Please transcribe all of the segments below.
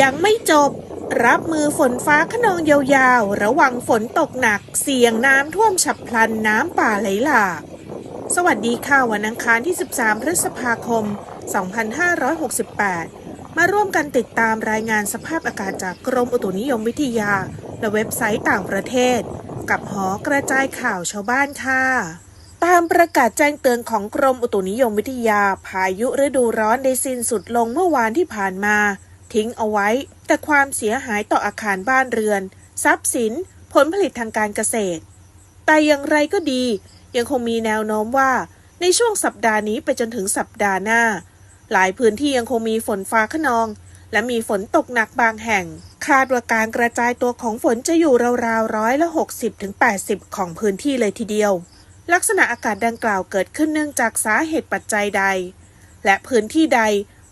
ยังไม่จบ รับมือฝนฟ้าขนองยาวๆ ระวังฝนตกหนัก เสี่ยงน้ำท่วมฉับพลันน้ำป่าไหลหลากสวัสดีค่ะวันอังคารที่ 13 พฤษภาคม 2568 มาร่วมกันติดตามรายงานสภาพอากาศจากกรมอุตุนิยมวิทยา และเว็บไซต์ต่างประเทศ กับหอกระจายข่าวชาวบ้านค่ะตามประกาศแจ้งเตือนของกรมอุตุนิยมวิทยา พายุฤดูร้อนได้สิ้นสุดลงเมื่อวานที่ผ่านมา ทิ้งเอาไว้ แต่ความเสียหายต่ออาคารบ้านเรือน ทรัพย์สิน ผลผลิตทางการเกษตร แต่อย่างไรก็ดี ยังคงมีแนวโน้มว่า ในช่วงสัปดาห์นี้ไปจนถึงสัปดาห์หน้า หลายพื้นที่ยังคงมีฝนฟ้าขนอง และมีฝนตกหนักบางแห่ง คาดว่าการกระจายตัวของฝนจะอยู่ราวๆร้อยละ60ถึง80ของพื้นที่เลยทีเดียว ลักษณะอากาศดังกล่าวเกิดขึ้นเนื่องจากสาเหตุปัจจัยใด และพื้นที่ใด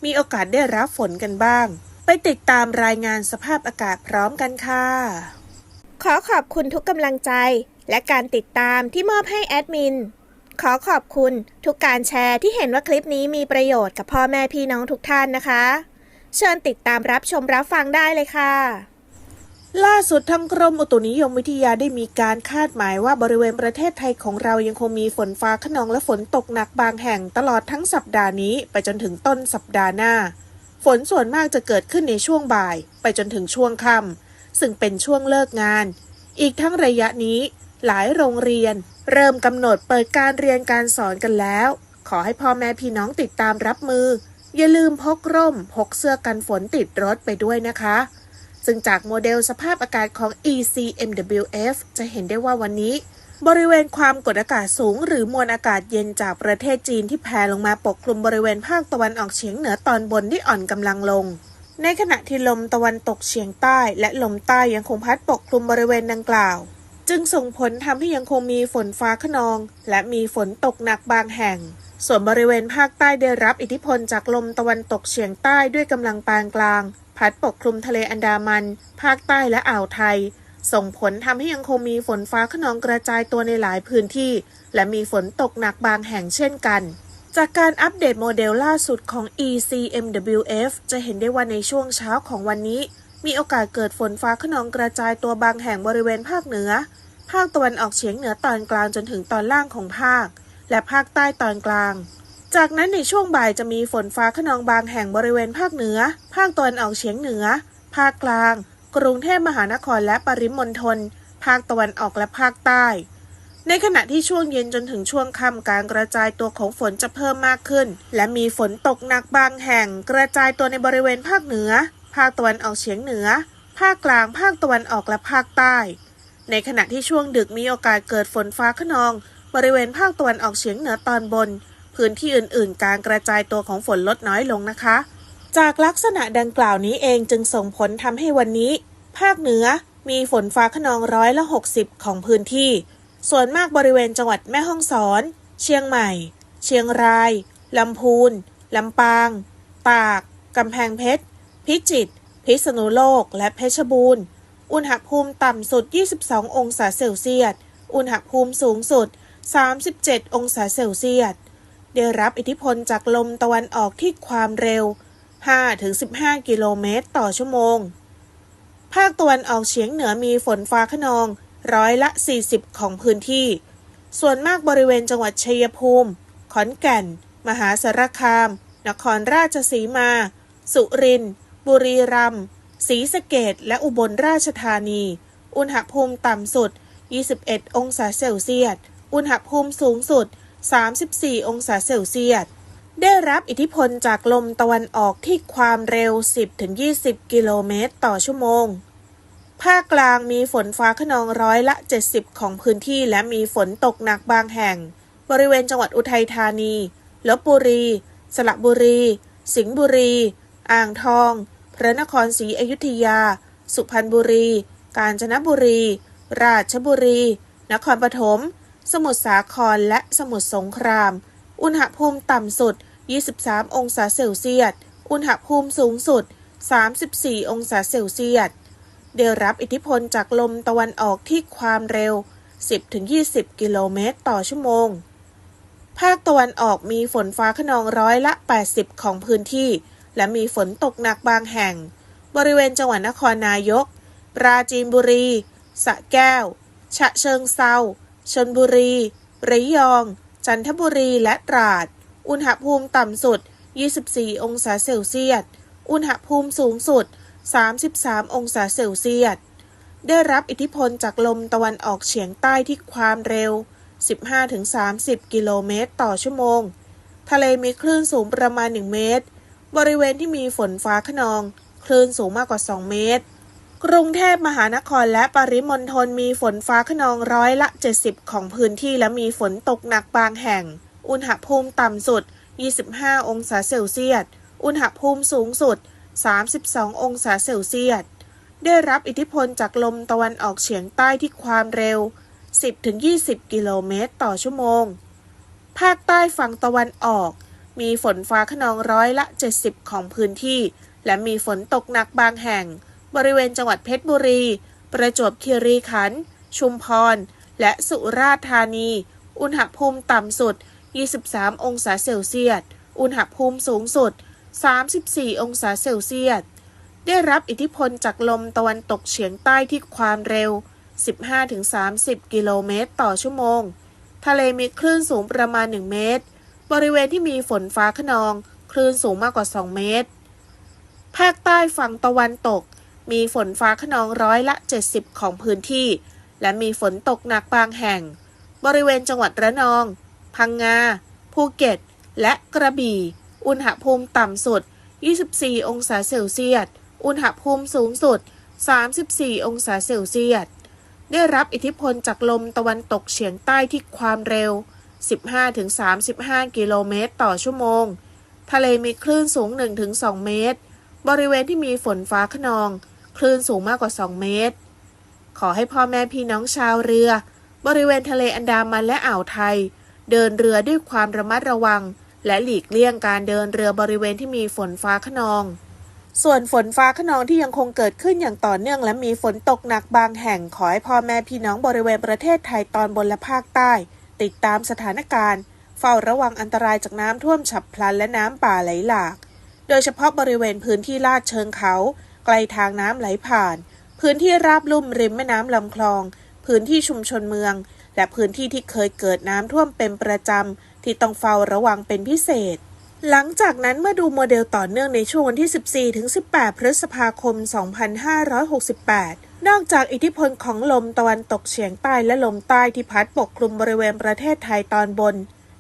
มีโอกาสได้รับฝนกันบ้าง ไปติดตามรายงานสภาพอากาศพร้อมกันค่ะ ขอขอบคุณทุกกำลังใจ และการติดตามที่มอบให้แอดมิน ขอขอบคุณทุกการแชร์ที่เห็นว่าคลิปนี้มีประโยชน์กับพ่อแม่พี่น้องทุกท่านนะคะ เชิญติดตามรับชมรับฟังได้เลยค่ะล่าสุดทางกรมอุตุนิยมวิทยาได้มีการคาดหมายว่าบริเวณประเทศไทยของเรายังคงมีฝนฟ้าขนองและฝนตกหนักบางแห่งตลอดทั้งสัปดาห์นี้ ไปจนถึงต้นสัปดาห์หน้า ฝนส่วนมากจะเกิดขึ้นในช่วงบ่ายไปจนถึงช่วงค่ำซึ่งเป็นช่วงเลิกงาน อีกทั้งระยะนี้ หลายโรงเรียน เริ่มกำหนดเปิดการเรียนการสอนกันแล้ว ขอให้พ่อแม่พี่น้องติดตามรับมือ อย่าลืมพกร่ม พกเสื้อกันฝนติดรถไปด้วยนะคะ ซึ่งจากโมเดลสภาพอากาศของ ECMWF จะเห็นได้ว่าวันนี้ บริเวณความกดอากาศสูง หรือมวลอากาศเย็นจากประเทศจีนที่แผ่ลงมาปกคลุมบริเวณภาคตะวันออกเฉียงเหนือตอนบนที่อ่อนกำลังลง ในขณะที่ลมตะวันตกเฉียงใต้ และลมใต้ยังคงพัดปกคลุมบริเวณดังกล่าว จึงส่งผลทำให้ยังคงมีฝนฟ้าขนอง และมีฝนตกหนักบางแห่ง ส่วนบริเวณภาคใต้ได้รับอิทธิพลจากลมตะวันตกเฉียงใต้ด้วยกำลังปานกลาง พัดปกคลุมทะเลอันดามัน ภาคใต้และอ่าวไทย ส่งผลทำให้ยังคงมีฝนฟ้าขนองกระจายตัวในหลายพื้นที่ และมีฝนตกหนักบางแห่งเช่นกัน จากการอัปเดตโมเดลล่าสุดของ ECMWF จะเห็นได้ว่าในช่วงเช้าของวันนี้ มีโอกาสเกิดฝนฟ้าขนองกระจายตัวบางแห่งบริเวณภาคเหนือ ภาคตะวันออกเฉียงเหนือตอนกลางจนถึงตอนล่างของภาค และภาคใต้ตอนกลางจากนั้นในช่วงบ่ายจะมีฝนฟ้าขนองบางแห่งบริเวณภาคเหนือ ภาคตะวันออกเฉียงเหนือ ภาคกลาง กรุงเทพมหานครและปริมณฑลภาคตะวันออกและภาคใต้ ในขณะที่ช่วงเย็นจนถึงช่วงค่ำการกระจายตัวของฝนจะเพิ่มมากขึ้น และมีฝนตกหนักบางแห่ง กระจายตัวในบริเวณภาคเหนือ ภาคตะวันออกเฉียงเหนือ ภาคกลาง ภาคตะวันออกและภาคใต้ ในขณะที่ช่วงดึกมีโอกาสเกิดฝนฟ้าขนอง บริเวณภาคตะวันออกเฉียงเหนือตอนบน พื้นที่อื่น ๆ การกระจายตัวของฝนลดน้อยลงนะคะจากลักษณะดังกล่าวนี้เองจึงส่งผลทำให้วันนี้ ภาคเหนือมีฝนฟ้าขนองร้อยละ 60 ของพื้นที่ ส่วนมากบริเวณจังหวัดแม่ฮ่องสอน เชียงใหม่ เชียงราย ลำพูน ลำปาง ตาก กำแพงเพชร พิจิตร พิษณุโลก และเพชรบูรณ์ อุณหภูมิต่ำสุด 22 องศาเซลเซียส อุณหภูมิสูงสุด 37 องศาเซลเซียส ได้รับอิทธิพลจากลมตะวันออกที่ความเร็ว 5-15 กิโลเมตรต่อชั่วโมง ภาคตะวันออกเฉียงเหนือมีฝนฟ้าขนอง ร้อยละ 40 ของพื้นที่ ส่วนมากบริเวณจังหวัดชัยภูมิ ขอนแก่น มหาสารคาม นครราชสีมา สุรินทร์ บุรีรัมย์ ศรีสะเกดและอุบลราชธานี อุณหภูมิต่ำสุด 21 องศาเซลเซียส อุณหภูมิสูงสุด 34 องศาเซลเซียส ได้รับอิทธิพลจากลมตะวันออกที่ความเร็ว 10-20 กิโลเมตรต่อชั่วโมง ภาคกลางมีฝนฟ้าขนองร้อยละ 70 ของพื้นที่และมีฝนตกหนักบางแห่ง บริเวณจังหวัดอุทัยธานี ลบบุรี สระบุรี สิงห์บุรี อ่างทอง พระนครศรีอยุธยา สุพรรณบุรี กาญจนบุรี ราชบุรี นครปฐม สมุทรสาคร และสมุทรสงคราม อุณหภูมิต่ำสุด 23 องศาเซลเซียส อุณหภูมิสูงสุด 34 องศาเซลเซียส ได้รับอิทธิพลจากลมตะวันออกที่ความเร็ว 10-20 กิโลเมตรต่อชั่วโมง ภาคตะวันออกมีฝนฟ้าขนองร้อยละ 80 ของพื้นที่ และมีฝนตกหนักบางแห่ง บริเวณจังหวัดนครนายก ปราจีนบุรี สะแก้ว ฉะเชิงเซาชนบุรี ระยอง จันทบุรีและตราด อุณหภูมิต่ำสุด 24 องศาเซลเซียส อุณหภูมิสูงสุด 33 องศาเซลเซียส ได้รับอิทธิพลจากลมตะวันออกเฉียงใต้ที่ความเร็ว 15-30 กิโลเมตรต่อชั่วโมง ทะเลมีคลื่นสูงประมาณ 1 เมตร บริเวณที่มีฝนฟ้าขนอง คลื่นสูงมากกว่า 2 เมตร กรุงเทพมหานครและปริมณฑลมีฝนฟ้าขนองร้อยละ 70 ของพื้นที่และมีฝนตกหนักบางแห่ง อุณหภูมิต่ำสุด 25 องศาเซลเซียส อุณหภูมิสูงสุด 32 องศาเซลเซียส ได้รับอิทธิพลจากลมตะวันออกเฉียงใต้ที่ความเร็ว 10-20 กิโลเมตรต่อชั่วโมง ภาคใต้ฝั่งตะวันออก มีฝนฟ้าขนองร้อยละ 70 ของพื้นที่ และมีฝนตกหนักบางแห่ง บริเวณจังหวัดเพชรบุรี ประจวบคีรีขันธ์ ชุมพร และสุราษฎร์ธานี อุณหภูมิต่ำสุด 23 องศาเซลเซียส อุณหภูมิสูงสุด 34 องศาเซลเซียส ได้รับอิทธิพลจากลมตะวันตกเฉียงใต้ที่ความเร็ว 15-30 กิโลเมตรต่อชั่วโมง ทะเลมีคลื่นสูงประมาณ 1 เมตร บริเวณที่มีฝนฟ้าขนอง คลื่นสูงมากกว่า 2 เมตร ภาคใต้ฝั่งตะวันตก มีฝนฟ้าขนองร้อยละ 70 ของพื้นที่ และมีฝนตกหนักบางแห่ง บริเวณจังหวัดระนอง พังงา ภูเก็ต และกระบี่ อุณหภูมิต่ำสุด 24 องศาเซลเซียส อุณหภูมิสูงสุด 34 องศาเซลเซียส ได้รับอิทธิพลจากลมตะวันตกเฉียงใต้ที่ความเร็ว 15-35 กิโลเมตรต่อชั่วโมง ทะเลมีคลื่นสูง 1-2 เมตร บริเวณที่มีฝนฟ้าขนอง คลื่นสูงมากกว่า 2 เมตร ขอให้พ่อแม่พี่น้องชาวเรือ บริเวณทะเลอันดามันและอ่าวไทย เดินเรือด้วยความระมัดระวัง และหลีกเลี่ยงการเดินเรือบริเวณที่มีฝนฟ้าขนอง ส่วนฝนฟ้าขนองที่ยังคงเกิดขึ้นอย่างต่อเนื่องและมีฝนตกหนักบางแห่งขอให้พ่อแม่พี่น้องบริเวณประเทศไทยตอนบนและภาคใต้ ติดตามสถานการณ์ เฝ้าระวังอันตรายจากน้ำท่วมฉับพลันและน้ำป่าไหลหลาก โดยเฉพาะบริเวณพื้นที่ลาดเชิงเขา ไกลทางน้ำไหลผ่าน พื้นที่ราบลุ่มริมแม่น้ำลำคลอง พื้นที่ชุมชนเมือง และพื้นที่ที่เคยเกิดน้ำท่วมเป็นประจำที่ต้องเฝ้าระวังเป็นพิเศษ หลังจากนั้นเมื่อดูโมเดลต่อเนื่องในช่วงวันที่ 14 ถึง 18 พฤษภาคม 2568นอกจากอิทธิพลของลมตะวันตกเฉียงใต้และลมใต้ที่พัดปกคลุมบริเวณประเทศไทยตอนบน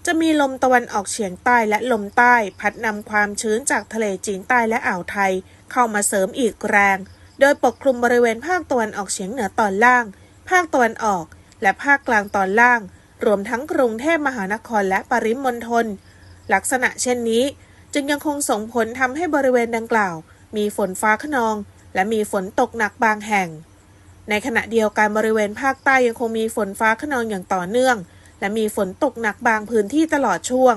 จะมีลมตะวันออกเฉียงใต้และลมใต้พัดนำความชื้นจากทะเลจีนใต้และอ่าวไทย เข้ามาเสริมอีกแรง โดยปกคลุมบริเวณภาคตะวันออกเฉียงเหนือตอนล่าง ภาคตะวันออก และภาคกลางตอนล่าง รวมทั้งกรุงเทพมหานครและปริมณฑลลักษณะเช่นนี้ จึงยังคงส่งผลทำให้บริเวณดังกล่าว มีฝนฟ้าขนอง และมีฝนตกหนักบางแห่ง ในขณะเดียวกันบริเวณภาคใต้ยังคงมีฝนฟ้าขนองอย่างต่อเนื่อง และมีฝนตกหนักบางพื้นที่ตลอดช่วง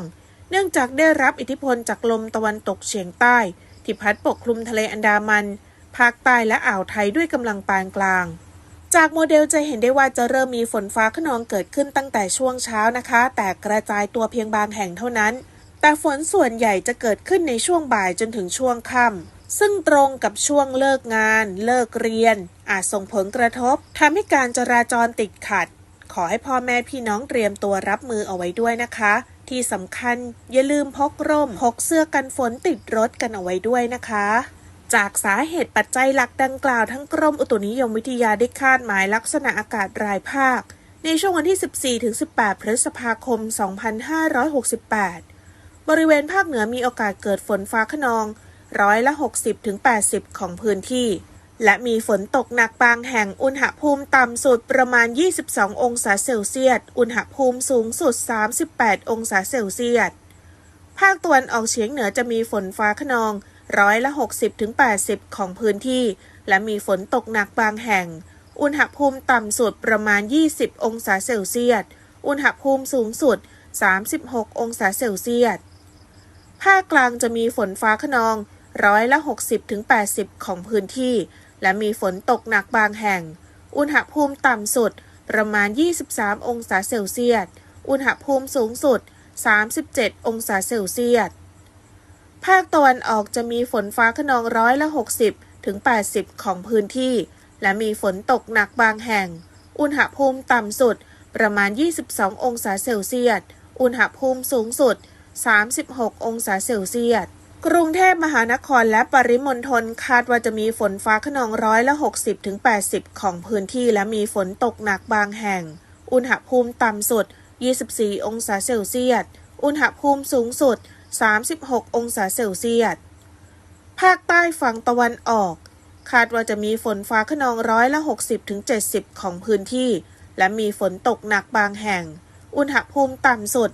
เนื่องจากได้รับอิทธิพลจากลมตะวันตกเฉียงใต้ ที่พัดปกคลุมทะเลอันดามัน ภาคใต้และอ่าวไทยด้วยกำลังปานกลาง จากโมเดลจะเห็นได้ว่าจะเริ่มมีฝนฟ้าขนองเกิดขึ้นตั้งแต่ช่วงเช้านะคะ แต่กระจายตัวเพียงบางแห่งเท่านั้น แต่ฝนส่วนใหญ่จะเกิดขึ้นในช่วงบ่ายจนถึงช่วงค่ำซึ่งตรงกับช่วงเลิกงาน เลิกเรียน อาจส่งผลกระทบทำให้การจราจรติดขัด ขอให้พ่อแม่พี่น้องเตรียมตัวรับมือเอาไว้ด้วยนะคะ ที่สำคัญอย่าลืมพกร่มพกเสื้อกันฝนติดรถกันเอาไว้ด้วยนะคะ จากสาเหตุปัจจัยหลักดังกล่าวทั้งกรมอุตุนิยมวิทยาได้คาดหมายลักษณะอากาศรายภาค ในช่วงวันที่ 14-18 พฤษภาคม 2568 บริเวณภาคเหนือมีโอกาสเกิดฝนฟ้าขนองร้อยละ 60-80 ของพื้นที่ และมีฝนตกหนักบางแห่งอุณหภูมิต่ำสุดประมาณ 22 องศาเซลเซียส อุณหภูมิสูงสุด 38 องศาเซลเซียส ภาคตะวันออกเฉียงเหนือจะมีฝนฟ้าขนอง ร้อยละ 60-80 ของพื้นที่ และมีฝนตกหนักบางแห่ง อุณหภูมิต่ำสุดประมาณ 20 องศาเซลเซียส อุณหภูมิสูงสุด 36 องศาเซลเซียส ภาคกลางจะมีฝนฟ้าขนองร้อยละ 60-80 ของพื้นที่ และมีฝนตกหนักบางแห่ง อุณหภูมิต่ำสุดประมาณ 23 องศาเซลเซียส อุณหภูมิสูงสุด 37 องศาเซลเซียส ภาคตะวันออกจะมีฝนฟ้าขนองร้อยละ 60 ถึง 80 ของพื้นที่ และมีฝนตกหนักบางแห่ง อุณหภูมิต่ำสุดประมาณ 22 องศาเซลเซียส อุณหภูมิสูงสุด 36 องศาเซลเซียส กรุงเทพมหานครและปริมณฑลคาดว่าจะมีฝนฟ้าขนองร้อยละ 60 ถึง 80 ของพื้นที่ และมีฝนตกหนักบางแห่ง อุณหภูมิต่ำสุด 24 องศาเซลเซียส อุณหภูมิสูงสุด 36 องศาเซลเซียส ภาคใต้ฝั่งตะวันออก คาดว่าจะมีฝนฟ้าขนองร้อยละ 60ถึง70 ของพื้นที่ และมีฝนตกหนักบางแห่ง อุณหภูมิต่ำสุด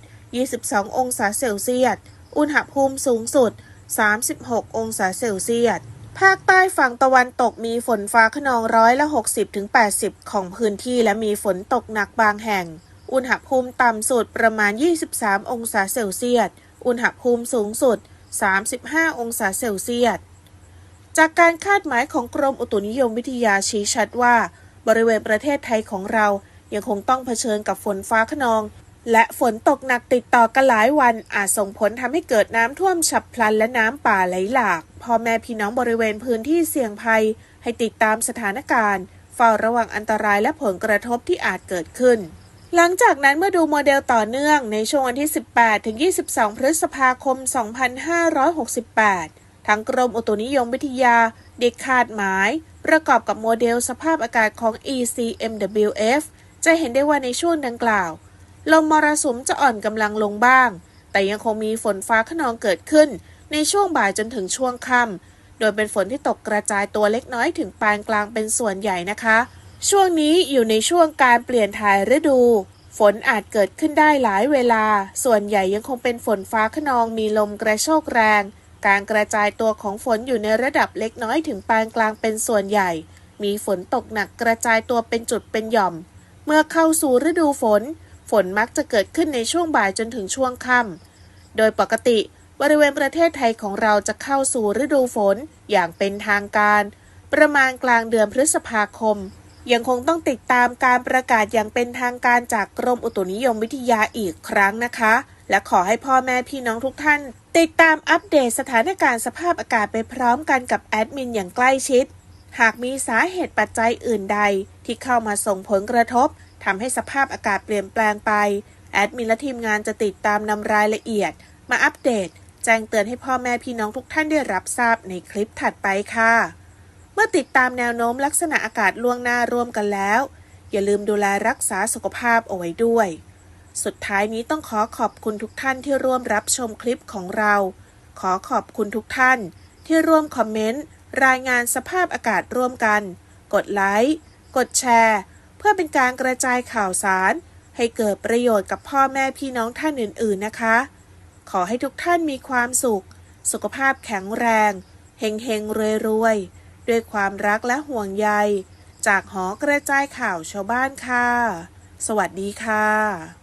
22 องศาเซลเซียส อุณหภูมิสูงสุด 36 องศาเซลเซียส ภาคใต้ฝั่งตะวันตกมีฝนฟ้าขนองร้อยละ 60ถึง80 ของพื้นที่ และมีฝนตกหนักบางแห่ง อุณหภูมิต่ำสุดประมาณ 23 องศาเซลเซียส อุณหภูมิสูงสุด 35 องศาเซลเซียส จากการคาดหมายของกรมอุตุนิยมวิทยาชี้ชัดว่า บริเวณประเทศไทยของเรายังคงต้องเผชิญกับฝนฟ้าขนอง และฝนตกหนักติดต่อกันหลายวันอาจส่งผลทำให้เกิดน้ำท่วมฉับพลันและน้ำป่าไหลหลาก พ่อแม่พี่น้องบริเวณพื้นที่เสี่ยงภัย ให้ติดตามสถานการณ์เฝ้าระวังอันตรายและผลกระทบที่อาจเกิดขึ้น หลังจากนั้นเมื่อดูโมเดลต่อเนื่องในช่วงวันที่ 18 ถึง 22 พฤษภาคม 2568 ทางกรมอุตุนิยมวิทยาได้คาดหมาย ประกอบกับโมเดลสภาพอากาศของ ECMWF จะเห็นได้ว่าในช่วงดังกล่าว ลมมรสุมจะอ่อนกำลังลงบ้าง แต่ยังคงมีฝนฟ้าขนองเกิดขึ้น ในช่วงบ่ายจนถึงช่วงค่ำโดยเป็นฝนที่ตกกระจายตัวเล็กน้อยถึงปานกลางเป็นส่วนใหญ่นะคะ ช่วงนี้อยู่ในช่วงการเปลี่ยนถ่ายฤดู ฝนอาจเกิดขึ้นได้หลายเวลา ส่วนใหญ่ยังคงเป็นฝนฟ้าขนองมีลมกระโชกแรง การกระจายตัวของฝนอยู่ในระดับเล็กน้อยถึงปานกลางเป็นส่วนใหญ่ มีฝนตกหนักกระจายตัวเป็นจุดเป็นหย่อม เมื่อเข้าสู่ฤดูฝน ฝนมักจะเกิดขึ้นในช่วงบ่ายจนถึงช่วงค่ำโดยปกติบริเวณประเทศไทยของเราจะเข้าสู่ฤดูฝนอย่างเป็นทางการ ประมาณกลางเดือนพฤษภาคม ยังคงต้องติดตามการประกาศอย่างเป็นทางการจากกรมอุตุนิยมวิทยาอีกครั้งนะคะ และขอให้พ่อแม่พี่น้องทุกท่าน ติดตามอัปเดตสถานการณ์สภาพอากาศไปพร้อมกันกับแอดมินอย่างใกล้ชิด หากมีสาเหตุปัจจัยอื่นใด ที่เข้ามาส่งผลกระทบทำให้สภาพอากาศเปลี่ยนแปลงไป แอดมินและทีมงานจะติดตามนำรายละเอียด มาอัปเดต แจ้งเตือนให้พ่อแม่พี่น้องทุกท่านได้รับทราบในคลิปถัดไปค่ะ มื่อติดตามแนวโน้มลักษณะอากาศล่วงหน้าร่วมกันแล้ว อย่าลืมดูแลรักษาสุขภาพเอาไว้ด้วย สุดท้ายนี้ต้องขอขอบคุณทุกท่านที่ร่วมรับชมคลิปของเรา ขอขอบคุณทุกท่านที่ร่วมคอมเมนต์ รายงานสภาพอากาศร่วมกัน กดไลค์ กดแชร์ เพื่อเป็นการกระจายข่าวสาร ให้เกิดประโยชน์กับพ่อแม่พี่น้องท่านอื่น ๆนะคะ ขอให้ทุกท่านมีความสุข สุขภาพแข็งแรง เฮงเฮงรวยรวยๆ ด้วยความรักและห่วงใย จากหอกระจายข่าวชาวบ้านค่ะ สวัสดีค่ะ